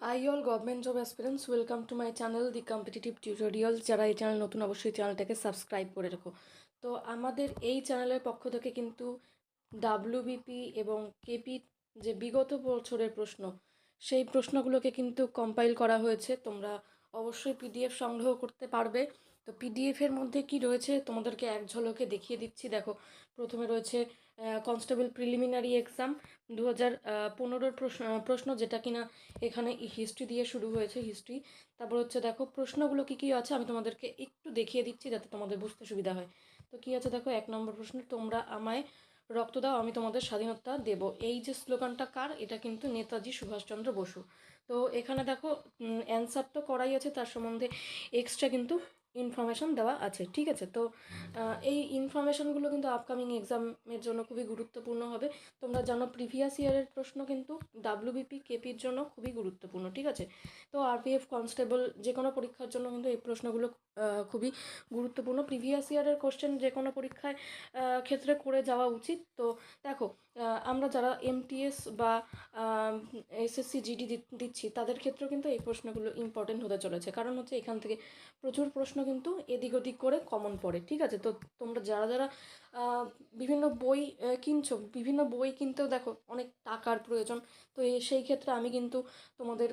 Hi all government job aspirants welcome to my channel the competitive tutorial যারা এই channel নতুন, অবশ্যই চ্যানেলটাকে সাবস্ক্রাইব করে রাখো। তো আমাদের এই চ্যানেলের পক্ষ থেকে কিন্তু ডাব্লিউবিপি এবং কেপি যে বিগত বছরের প্রশ্ন, সেই প্রশ্নগুলোকে কিন্তু কম্পাইল করা হয়েছে। তোমরা অবশ্যই পিডিএফ সংগ্রহ করতে পারবে। তো পিডিএফের মধ্যে কি রয়েছে? তোমাদেরকে এক ঝলকে দেখিয়ে দিচ্ছি। দেখো, প্রথমে রয়েছে কনস্টেবল প্রিলিমিনারি এক্সাম দু হাজার পনেরোর প্রশ্ন প্রশ্ন যেটা কিনা এখানে হিস্ট্রি দিয়ে শুরু হয়েছে হিস্ট্রি তারপর হচ্ছে দেখো, প্রশ্নগুলো কী কী আছে আমি তোমাদেরকে একটু দেখিয়ে দিচ্ছি যাতে তোমাদের বুঝতে সুবিধা হয়। তো কী আছে দেখো, এক নম্বর প্রশ্ন, তোমরা আমায় রক্ত দাও, আমি তোমাদের স্বাধীনতা দেব। এই যে স্লোগানটা কার? এটা কিন্তু নেতাজি সুভাষচন্দ্র বসু। তো এখানে দেখো অ্যান্সার তো করাই আছে, তার সম্বন্ধে এক্সট্রা কিন্তু ইনফরমেশন দেওয়া আছে, ঠিক আছে? তো এই ইনফরমেশনগুলো কিন্তু আপকামিং এক্সামের জন্য খুবই গুরুত্বপূর্ণ হবে। তোমরা জানো প্রিভিয়াস ইয়ারের প্রশ্ন কিন্তু ডাব্লিউবিপি কেপির জন্য খুবই গুরুত্বপূর্ণ, ঠিক আছে? তো আরপিএফ কনস্টেবল যে কোনো পরীক্ষার জন্য কিন্তু এই প্রশ্নগুলো খুবই গুরুত্বপূর্ণ। প্রিভিয়াস ইয়ারের কোশ্চেন যে কোনো পরীক্ষায় ক্ষেত্রে করে যাওয়া উচিত। তো, দেখো আমরা যারা এমটিএস বা এসএসসি জিডি দিচ্ছি, তাদের ক্ষেত্রেও কিন্তু এই প্রশ্নগুলো ইম্পর্টেন্ট হতে চলেছে। কারণ হচ্ছে এখান থেকে প্রচুর প্রশ্ন কিন্তু এদিক ওদিক করে কমন পড়ে, ঠিক আছে? তো তোমরা যারা যারা বিভিন্ন বই কিনছো, বিভিন্ন বই কিনতেও দেখো অনেক টাকার প্রয়োজন। তো সেই ক্ষেত্রে আমি কিন্তু তোমাদের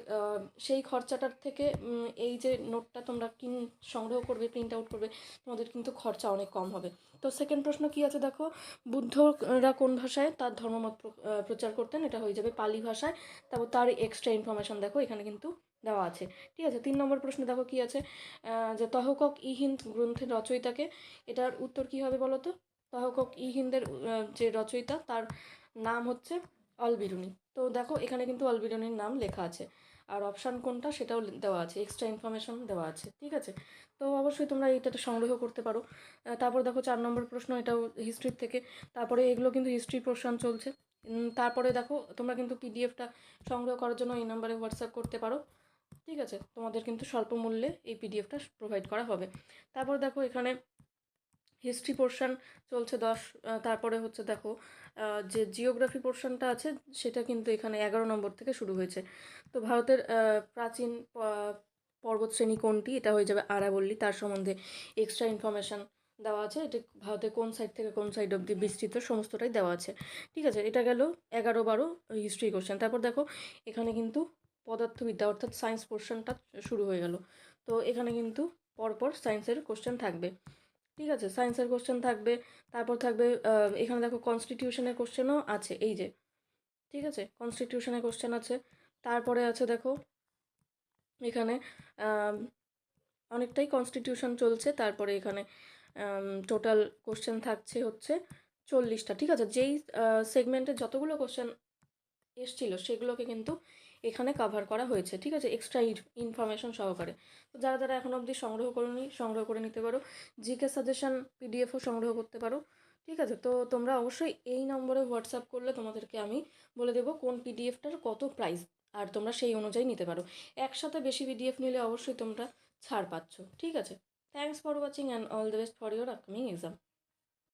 সেই খরচাটার থেকে এই যে নোটটা তোমরা কিন, সংগ্রহ করবে প্রিন্ট আউট করবে, তোমাদের কিন্তু খরচা অনেক কম হবে। তো সেকেন্ড প্রশ্ন কি আছে দেখো? বুদ্ধরা কোন ভাষায়? তার ধর্মমত প্রচার করতেন, এটা হয়ে যাবে পালি ভাষায়। তারপর তার এক্সট্রা ইনফরমেশন দেখো, এখানে কিন্তু দেওয়া আছে। ঠিক আছে, তিন নম্বর প্রশ্ন দেখো কি আছে? যে তহকক ই হিন্দ গ্রন্থের রচয়িতাকে, এটার উত্তর কি হবে বলো তো? তহকক ই হিন্দের যে রচয়িতা, তার নাম হচ্ছে অলবিরুনি। তো দেখো, এখানে কিন্তু অলবিরুনির নাম লেখা আছে। আর অপশান কোনটা, সেটাও দেওয়া আছে, এক্সট্রা ইনফরমেশন দেওয়া আছে। ঠিক আছে? তো অবশ্যই তোমরা এইটা সংগ্রহ করতে পারো। তারপর দেখো চার নম্বর প্রশ্ন, এটাও হিস্ট্রির থেকে। তারপরে এগুলো কিন্তু হিস্ট্রি প্রশ্ন চলছে। তারপরে দেখো, তোমরা কিন্তু পিডিএফটা সংগ্রহ করার জন্য এই নাম্বারে হোয়াটসঅ্যাপ করতে পারো। ঠিক আছে? তোমাদের কিন্তু স্বল্প মূল্যে এই পিডিএফটা প্রোভাইড করা হবে। তারপর দেখো এখানে হিস্ট্রি পোর্শন চলছে দশ তারপরে হচ্ছে দেখো যে জিওগ্রাফি পোর্শনটা আছে, সেটা কিন্তু এখানে এগারো নম্বর থেকে শুরু হয়েছে। তো ভারতের প্রাচীন পর্বতশ্রেণী কোনটি? এটা হয়ে যাবে আরাবল্লী। তার সম্বন্ধে এক্সট্রা ইনফরমেশান দেওয়া আছে। এটা ভারতের কোন সাইড থেকে কোন সাইড অবধি বিস্তৃত, সমস্তটাই দেওয়া আছে। ঠিক আছে? এটা গেল এগারো বারো হিস্ট্রি কোশ্চেন তারপর দেখো, এখানে কিন্তু পদার্থবিদ্যা অর্থাৎ সায়েন্স পোর্শনটা শুরু হয়ে গেল। তো এখানে কিন্তু পরপর সায়েন্সের কোশ্চেন থাকবে। ঠিক আছে? সায়েন্সের কোশ্চেন থাকবে, তারপর থাকবে এখানে দেখো কনস্টিটিউশনের কোশ্চেনও আছে, এই যে। ঠিক আছে? কনস্টিটিউশনের কোশ্চেন আছে। তারপরে আছে দেখো, এখানে অনেকটাই কনস্টিটিউশন চলছে। তারপরে এখানে টোটাল কোশ্চেন থাকছে হচ্ছে চল্লিশটা। ঠিক আছে? যেই সেগমেন্টে যতগুলো কোশ্চেন এসছিল, সেগুলোকে কিন্তু এখানে কাভার করা হয়েছে, ঠিক আছে? এক্সট্রা ইনফরমেশন সহকারে। তো যারা যারা এখন অবধি সংগ্রহ করনি, সংগ্রহ করে নিতে পারো। জিকে সাজেশন পিডিএফও সংগ্রহ করতে পারো, ঠিক আছে? তো তোমরা অবশ্যই এই নম্বরে হোয়াটসঅ্যাপ করলে তোমাদেরকে আমি বলে দেবো কোন পিডিএফটার কত প্রাইস আর তোমরা সেই অনুযায়ী নিতে পারো। একসাথে বেশি পিডিএফ নিলে অবশ্যই তোমরা ছাড় পাচ্ছ, ঠিক আছে? Thanks for watching and all the best for your upcoming exam